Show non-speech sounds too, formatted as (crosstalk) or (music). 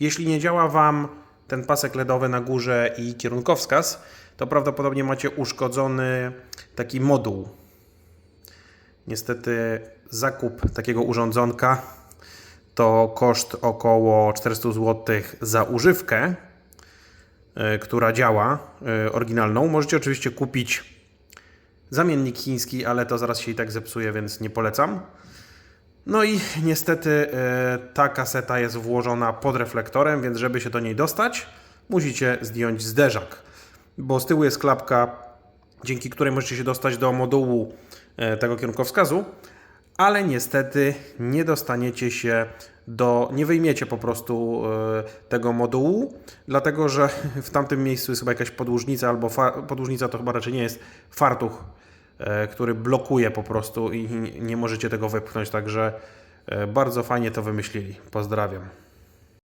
Jeśli nie działa Wam ten pasek LEDowy na górze i kierunkowskaz, to prawdopodobnie macie uszkodzony taki moduł. Niestety zakup takiego urządzonka to koszt około 400 zł za używkę, y, która działa, y, oryginalną. Możecie oczywiście kupić zamiennik chiński, ale to zaraz się i tak zepsuje, więc nie polecam. No i niestety e, ta kaseta jest włożona pod reflektorem, więc żeby się do niej dostać, musicie zdjąć zderzak, bo z tyłu jest klapka, dzięki której możecie się dostać do modułu e, tego kierunkowskazu, ale niestety nie dostaniecie się do, nie wyjmiecie po prostu e, tego modułu, dlatego że (laughs) w tamtym miejscu jest chyba jakaś podłużnica, albo podłużnica to chyba raczej nie jest, fartuch który blokuje po prostu i nie możecie tego wypchnąć, także e, bardzo fajnie to wymyślili. Pozdrawiam.